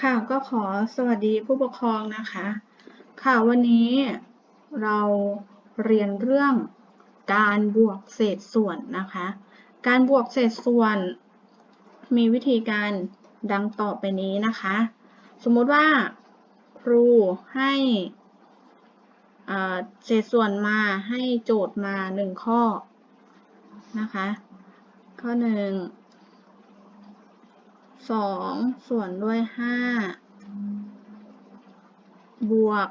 ค่ะก็ขอสวัสดีผู้ปกครองนะคะ ค่ะวันนี้เราเรียนเรื่องการบวกเศษส่วนนะคะ การบวกเศษส่วน มีวิธีการดังต่อไปนี้นะคะ สมมติว่าครูให้เศษส่วนมาให้โจทย์มาหนึ่งข้อนะคะ ข้อหนึ่ง สองส่วนด้วยห้าบวก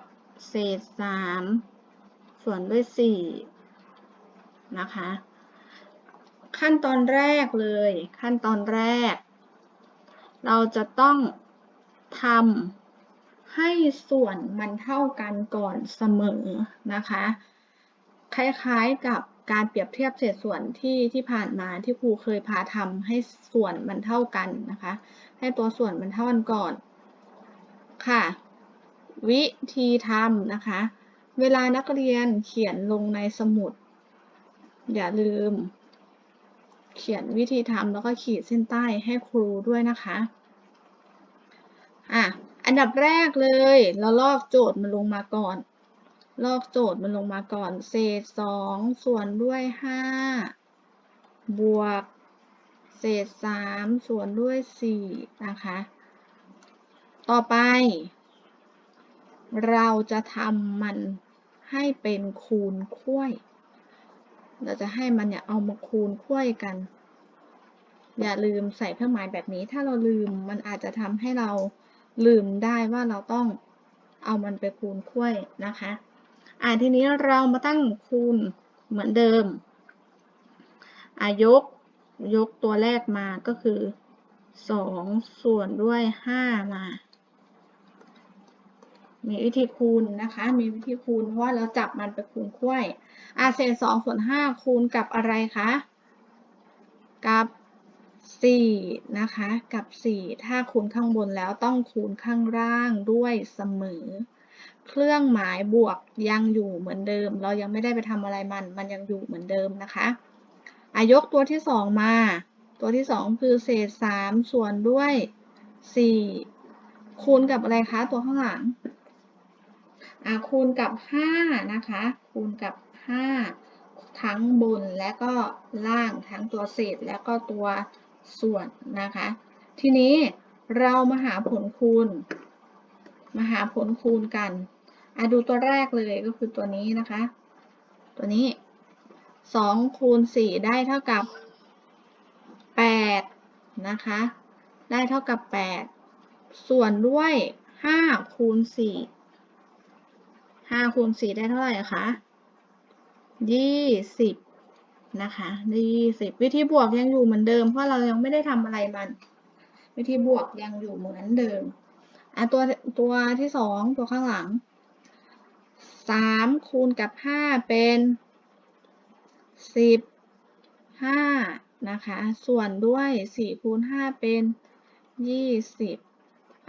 เศษสามส่วนด้วยสี่นะคะ ขั้นตอนแรกเลย ขั้นตอนแรก เราจะต้องทำให้ส่วนมันเท่ากันก่อนเสมอนะคะ คล้ายๆกับ การเปรียบเทียบเศษส่วนที่ที่ผ่านมาที่ครูเคยพาทำให้ส่วนมันเท่ากันนะคะ ให้ตัวส่วนมันเท่ากันก่อนค่ะ วิธีทำนะคะ เวลานักเรียนเขียนลงในสมุด อย่าลืม เขียนวิธีทำแล้วก็ขีดเส้นใต้ให้ครูด้วยนะคะอะอันดับแรกเลย เราลอกโจทย์มันลงมาก่อน ลอกโจทย์มันลงมาก่อน เศษสองส่วนด้วยห้าบวก เศษสามส่วนด้วยสี่นะคะ ต่อไป เราจะทำมันให้เป็นคูณค้วย เราจะให้มันเนี่ยเอามาคูณค้วยกัน อย่าลืมใส่เครื่องหมายแบบนี้ ถ้าเราลืมมันอาจจะทำให้เราลืมได้ว่าเราต้องเอามันไปคูณค้วยนะคะ อ่าทีนี้เรามาตั้งคูณเหมือนเดิมอายกยกตัวแรกมาก็คือ 2 ส่วนด้วย 5 มา มีวิธีคูณนะคะ มีวิธีคูณเพราะว่าเราจับมันไปคูณค้วยอาเศษ2ส่วน 5 คูณกับอะไรคะ กับ4นะคะ กับ 4 ถ้าคูณข้างบนแล้วต้องคูณข้างล่างด้วยเสมอ เครื่องหมายบวกยังอยู่เหมือนเดิม เรายังไม่ได้ไปทำอะไรมัน มันยังอยู่เหมือนเดิมนะคะอายกตัวที่ 2 มา ตัวที่ 2 คือเศษ 3 ส่วนด้วย 4 คูณกับอะไรคะ ตัวข้างหลังอ่าคูณกับ 5 นะคะ คูณกับ 5 ทั้งบนและก็ล่างทั้งตัวเศษและก็ตัวส่วนนะคะ ทีนี้เรามาหาผลคูณ มาหาผลคูณกัน อะดูตัวแรกเลยก็คือตัวนี้นะคะ ตัวนี้2คูณ4ได้เท่ากับ8นะคะ ได้เท่ากับ8ส่วนด้วย5คูณ4 5คูณ4ได้เท่าไหร่คะ20นะคะได้20วิธีบวกยังอยู่เหมือนเดิม เพราะเรายังไม่ได้ทำอะไรมัน วิธีบวกยังอยู่เหมือนเดิมอะตัวตัวที่2ตัวข้างหลัง 3 คูณกับ 5 เป็นสิบห้านะคะ ส่วนด้วยสี่คูณห้าเป็นยี่สิบ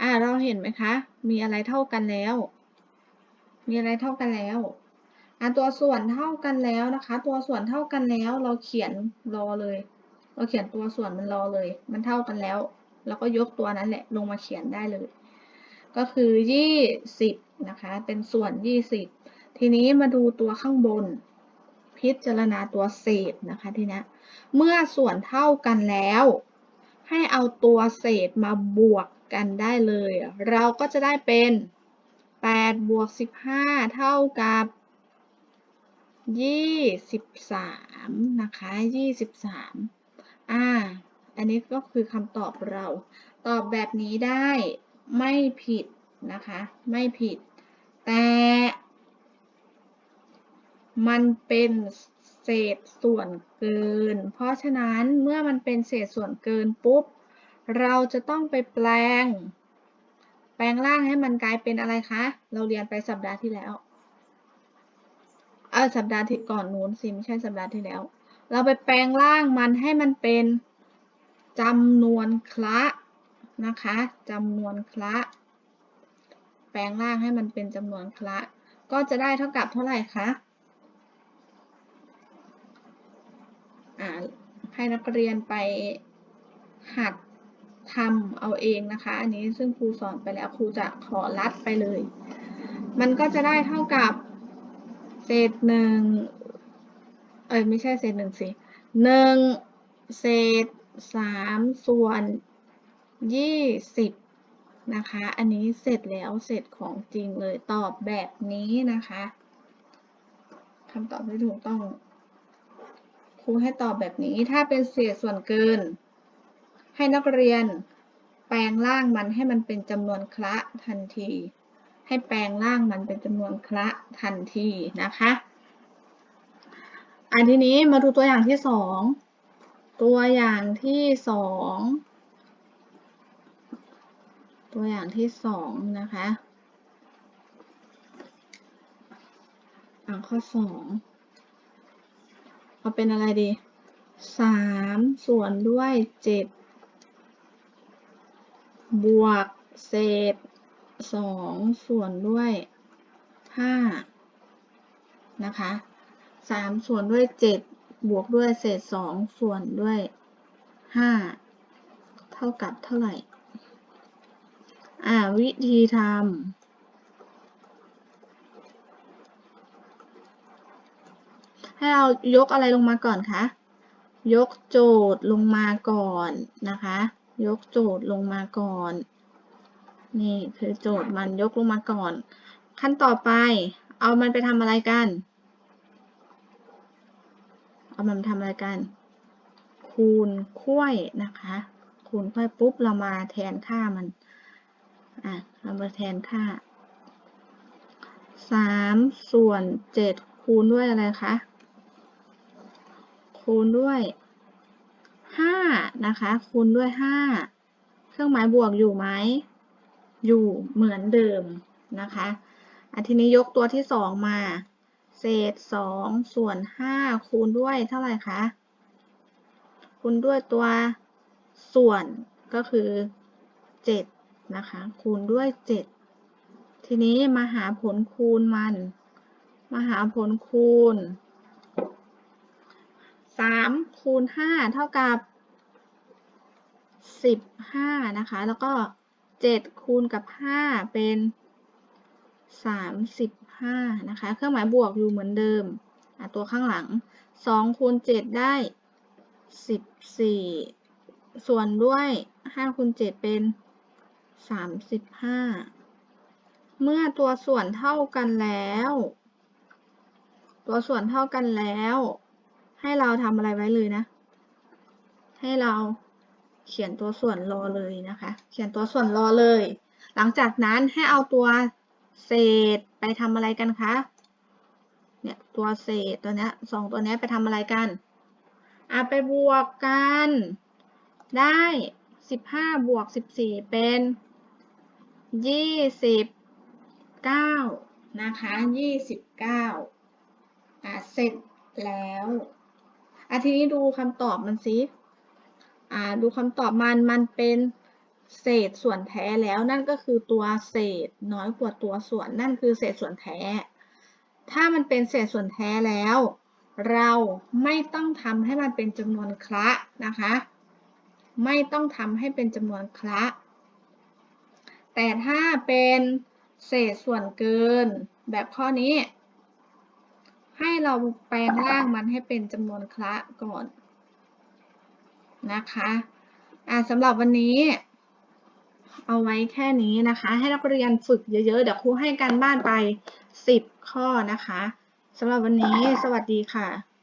อ่าเราเห็นไหมคะ มีอะไรเท่ากันแล้ว มีอะไรเท่ากันแล้วอ่าตัวส่วนเท่ากันแล้วนะคะ ตัวส่วนเท่ากันแล้ว เราเขียนรอเลย เราเขียนตัวส่วนมันรอเลย มันเท่ากันแล้ว แล้วก็ยกตัวนั้นแหละลงมาเขียนได้เลย ก็คือยี่สิบนะคะ เป็นส่วนยี่สิบ ทีนี้มาดูตัวข้างบน พิจารณาตัวเศษนะคะทีนี้เมื่อส่วนเท่ากันแล้ว ให้เอาตัวเศษมาบวกกันได้เลย เราก็จะได้เป็น8บวก15 เท่ากับ 23 นะคะ 23 อ่า อันนี้ก็คือคำตอบเรา ตอบแบบนี้ได้ไม่ผิดนะคะ ไม่ผิด แต่ มันเป็นเศษส่วนเกิน เพราะฉะนั้นเมื่อมันเป็นเศษส่วนเกินปุ๊บ เราจะต้องไปแปลง แปลงร่างให้มันกลายเป็นอะไรคะ เราเรียนไปสัปดาห์ที่แล้ว เออสัปดาห์ที่ก่อนนู้นสิไม่ใช่สัปดาห์ที่แล้ว เราไปแปลงร่างมันให้มันเป็นจำนวนคละนะคะจำนวนคละ แปลงร่างให้มันเป็นจำนวนคละ ก็จะได้เท่ากับเท่าไหร่คะให้ นักเรียนไปหัดทำเอาเองนะคะ อันนี้ซึ่งครูสอนไปแล้วครูจะขอลัดไปเลย มันก็จะได้เท่ากับเศษหนึ่งเอ้ยไม่ใช่เศษหนึ่งสิหนึ่งเศษสามส่วนยี่สิบนะคะ อันนี้เสร็จแล้วเสร็จของจริงเลยตอบแบบนี้นะคะคำตอบที่ถูกต้อง ครูให้ตอบแบบนี้ถ้าเป็นเศษส่วนเกิน ให้นักเรียน แปลงร่างมันให้มันเป็นจำนวนคละทันที ให้แปลงร่างมันเป็นจำนวนคละทันทีนะคะอันทีนี้มาดูตัวอย่างที่สองตัวอย่างที่สองตัวอย่างที่สองนะคะอ่าข้อสอง เอาเป็นอะไรดีสามส่วนด้วยเจ็ดบวกเศษสองส่วนด้วยห้านะคะสามส่วนด้วยเจ็ดบวกด้วยเศษสองส่วนด้วยห้าเท่ากับเท่าไหร่ อ่า วิธีทำ ให้เรายกอะไรลงมาก่อนคะ ยกโจทย์ลงมาก่อนนะคะ ยกโจทย์ลงมาก่อน นี่คือโจทย์มันยกลงมาก่อน ขั้นต่อไป เอามันไปทำอะไรกัน เอามันทำอะไรกัน คูณคุ้ยนะคะ คูณคุ้ยปุ๊บเรามาแทนค่ามัน อะ เรามาแทนค่าสามส่วนเจ็ดคูณด้วยอะไรคะ คูณด้วยห้านะคะคูณด้วยห้าเครื่องหมายบวกอยู่ไหมอยู่เหมือนเดิมนะคะอันทีนี้ยกตัวที่สองมา เศษสองส่วนห้าคูณด้วยเท่าไหร่คะคูณด้วยตัวส่วนก็คือเจ็ดนะคะคูณด้วยเจ็ดทีนี้มาหาผลคูณมัน มาหาผลคูณ สามคูณห้าเท่ากับสิบห้านะคะ แล้วก็เจ็ดคูณกับห้าเป็นสามสิบห้านะคะ เครื่องหมายบวกอยู่เหมือนเดิม ตัวข้างหลังสองคูณเจ็ดได้สิบสี่ส่วนด้วยห้าคูณเจ็ดเป็นสามสิบห้าเมื่อตัวส่วนเท่ากันแล้ว ตัวส่วนเท่ากันแล้ว ให้เราทำอะไรไว้เลยนะ ให้เราเขียนตัวส่วนรอเลยนะคะ เขียนตัวส่วนรอเลย หลังจากนั้นให้เอาตัวเศษไปทำอะไรกันคะ เนี่ยตัวเศษตัวนี้สองตัวนี้ไปทำอะไรกันอะไปบวกกัน ได้สิบห้าบวกสิบสี่เป็นยี่สิบเก้านะคะยี่สิบเก้าอะเสร็จแล้ว อะทีนี้ดูคำตอบมันสิอ่าดูคำตอบมันมันเป็นเศษส่วนแท้แล้วนั่นก็คือตัวเศษน้อยกว่าตัวส่วนนั่นคือเศษส่วนแท้ ถ้ามันเป็นเศษส่วนแท้แล้ว เราไม่ต้องทำให้มันเป็นจำนวนคละนะคะ ไม่ต้องทำให้เป็นจำนวนคละ แต่ถ้าเป็นเศษส่วนเกินแบบข้อนี้ ให้เราแปลงร่างมันให้เป็นจำนวนคละก่อนนะคะอ่าสำหรับวันนี้ เอาไว้แค่นี้นะคะ ให้นักเรียนฝึกเยอะๆ เดี๋ยวครูให้การบ้านไป 10 ข้อนะคะสำหรับวันนี้สวัสดีค่ะ